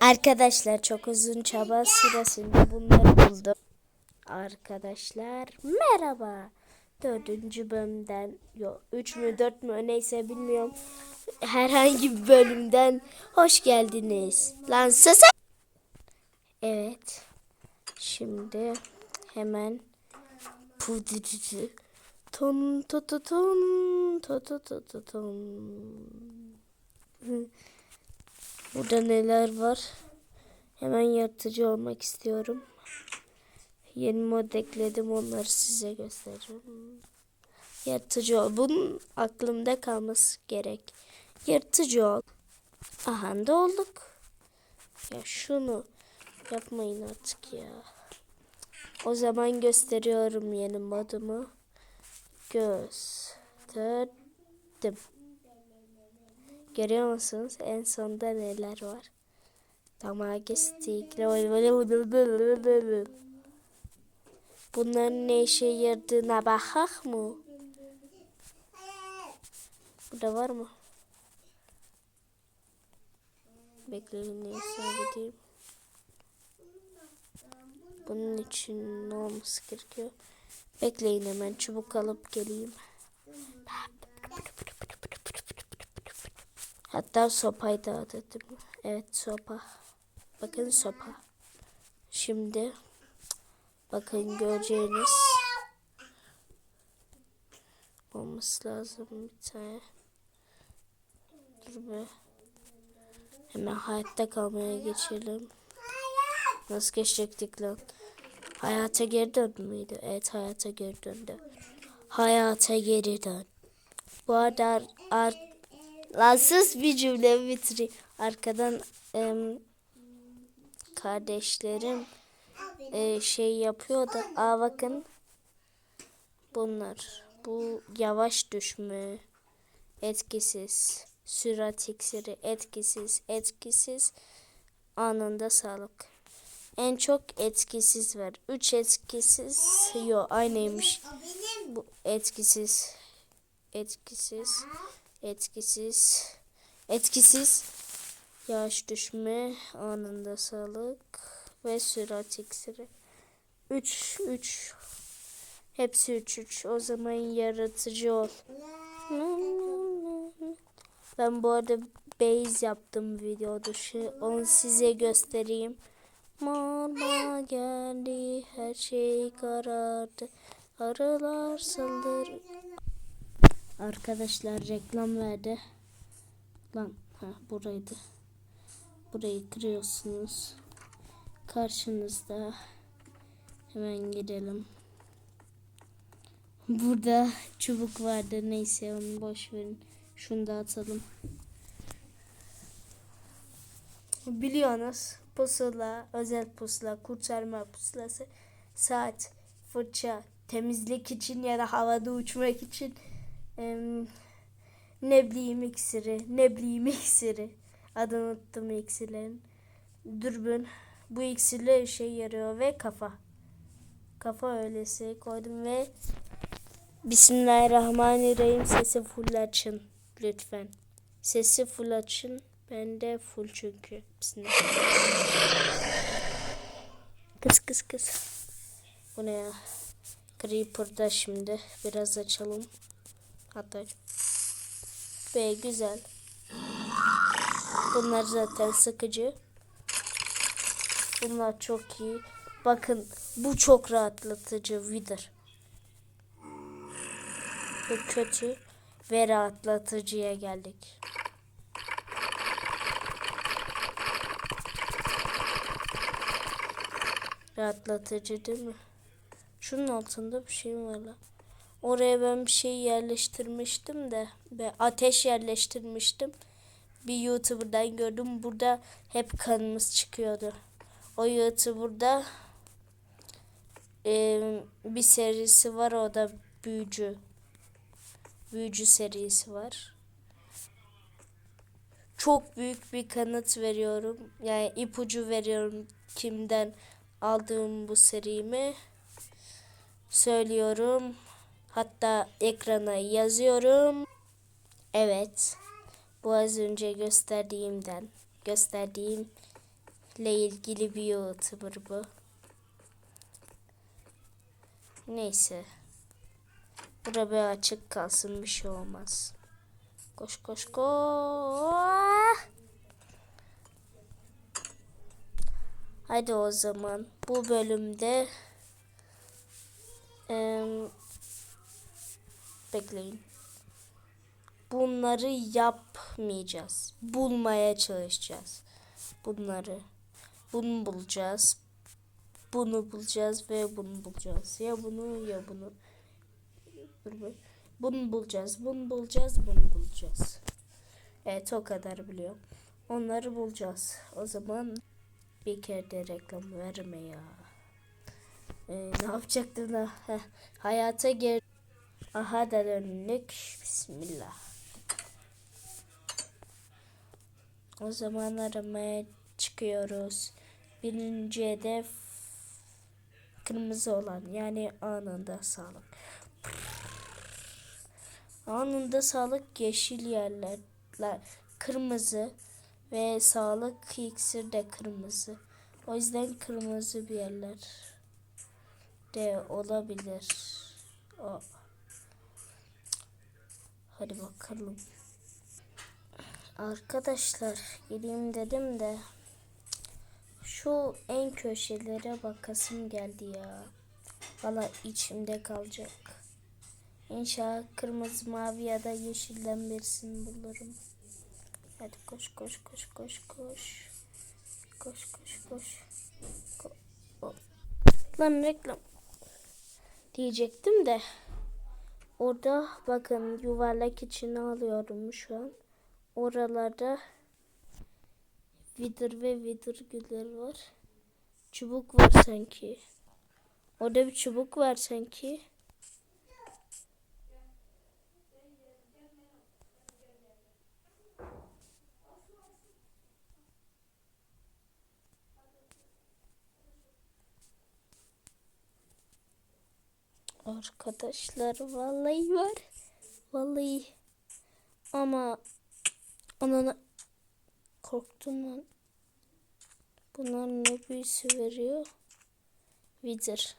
Arkadaşlar çok uzun çaba sırasında bunları buldum. Arkadaşlar merhaba. Dördüncü bölümden yok üç mü dört mü neyse bilmiyorum. Herhangi bir bölümden hoş geldiniz. Lan sus. Evet. Şimdi hemen pudrücü. Ton to to ton to to to to ton. Burada neler var? Hemen yaratıcı olmak istiyorum. Yeni mod ekledim onları size göstereceğim. Yaratıcı ol. Bunun aklımda kalması gerek. Yaratıcı ol. Aha da olduk. Ya şunu yapmayın artık ya. O zaman gösteriyorum yeni modumu. Gösterdim. Görüyor musunuz? En sonda neler var? Tamam geçtik. Bunların ne işe yaradığına bakak mı? Burada var mı? Bekleyin neyse gideyim. Bunun için ne olması gerekiyor? Bekleyin hemen çubuk alıp geleyim. Hatta sopayı da atadım. Evet sopa. Bakın sopa. Şimdi bakın göreceğiniz olması lazım bir tane. Dur be. Hemen hayatta kalmaya geçelim. Nasıl geçecektik lan? Hayata geri dön müydü? Evet hayata geri döndü. Hayata geri dön. Bu arada ar- ar- Lansız bir cümle bitireyim. Arkadan em, kardeşlerim e, şey yapıyor da aa bakın bunlar bu yavaş düşme etkisiz sürat iksiri etkisiz etkisiz anında sağlık en çok etkisiz var. Üç etkisiz yok aynıymış. Bu etkisiz etkisiz etkisiz. Etkisiz yağış düşme anında sağlık ve sürat iksiri. 3 3 hepsi 3 3 o zaman yaratıcı ol. Ben bu arada base yaptım video dışı. Onu size göstereyim. Morma geldi. Her şey karardı. Arılar saldırı Arkadaşlar reklam verdi. Lan ha buraydı. Burayı kırıyorsunuz. Karşınızda hemen gidelim. Burada çubuk vardı. Neyse onu boş verin. Şunu da atalım. Biliyorsunuz pusula, özel pusula, kurtarma pusulası, saat, fırça, temizlik için ya da havada uçmak için Em, ne bileyim iksiri, ne bileyim iksiri. Adını unuttum iksirlerin. Dürbün. Bu iksirle şey yarıyor ve kafa. Kafa öylesi koydum ve Bismillahirrahmanirrahim sesi full açın lütfen. Sesi full açın. Ben de full çünkü. Kız kız kız. Bu ne ya? Creeper'da şimdi. Biraz açalım. Hatta ve güzel. Bunlar zaten sıkıcı. Bunlar çok iyi. Bakın bu çok rahatlatıcı Wither. Bu kötü ve rahatlatıcıya geldik. Rahatlatıcı değil mi? Şunun altında bir şey var lan. Oraya ben bir şey yerleştirmiştim de ve ateş yerleştirmiştim. Bir YouTuber'dan gördüm. Burada hep kanımız çıkıyordu. O YouTuber'da e, bir serisi var. O da büyücü. Büyücü serisi var. Çok büyük bir kanıt veriyorum. Yani ipucu veriyorum kimden aldığım bu serimi. Söylüyorum. Hatta ekrana yazıyorum. Evet. Bu az önce gösterdiğimden gösterdiğim ile ilgili bir YouTuber bu. Neyse. Bura bir açık kalsın bir şey olmaz. Koş koş koş. Hadi o zaman bu bölümde em, bekleyin. Bunları yapmayacağız. Bulmaya çalışacağız. Bunları. Bunu bulacağız. Bunu bulacağız ve bunu bulacağız. Ya bunu ya bunu. Bunu bulacağız. Bunu bulacağız. Bunu bulacağız. Evet o kadar biliyorum. Onları bulacağız. O zaman bir kere de reklam verme ya. Ee, ne yapacaktım da? Hayata geri... Aha da döndük. Bismillah. O zaman aramaya çıkıyoruz. Birinci hedef kırmızı olan yani anında sağlık. Anında sağlık yeşil yerler kırmızı ve sağlık iksir de kırmızı. O yüzden kırmızı bir yerler de olabilir. O. Hadi bakalım. Arkadaşlar gireyim dedim de şu en köşelere bakasım geldi ya. Valla içimde kalacak. İnşallah kırmızı, mavi ya da yeşilden birisini bulurum. Hadi koş koş koş koş koş. Koş koş koş. Ko. Lan reklam. Diyecektim de. Orada bakın yuvarlak içine alıyorum şu an. Oralarda vidır ve vidır güller var. Çubuk var sanki. Orada bir çubuk var sanki. Arkadaşlar vallahi var. Vallahi. Ama ona korktum lan. Bunlar ne büyüsü veriyor? Wither.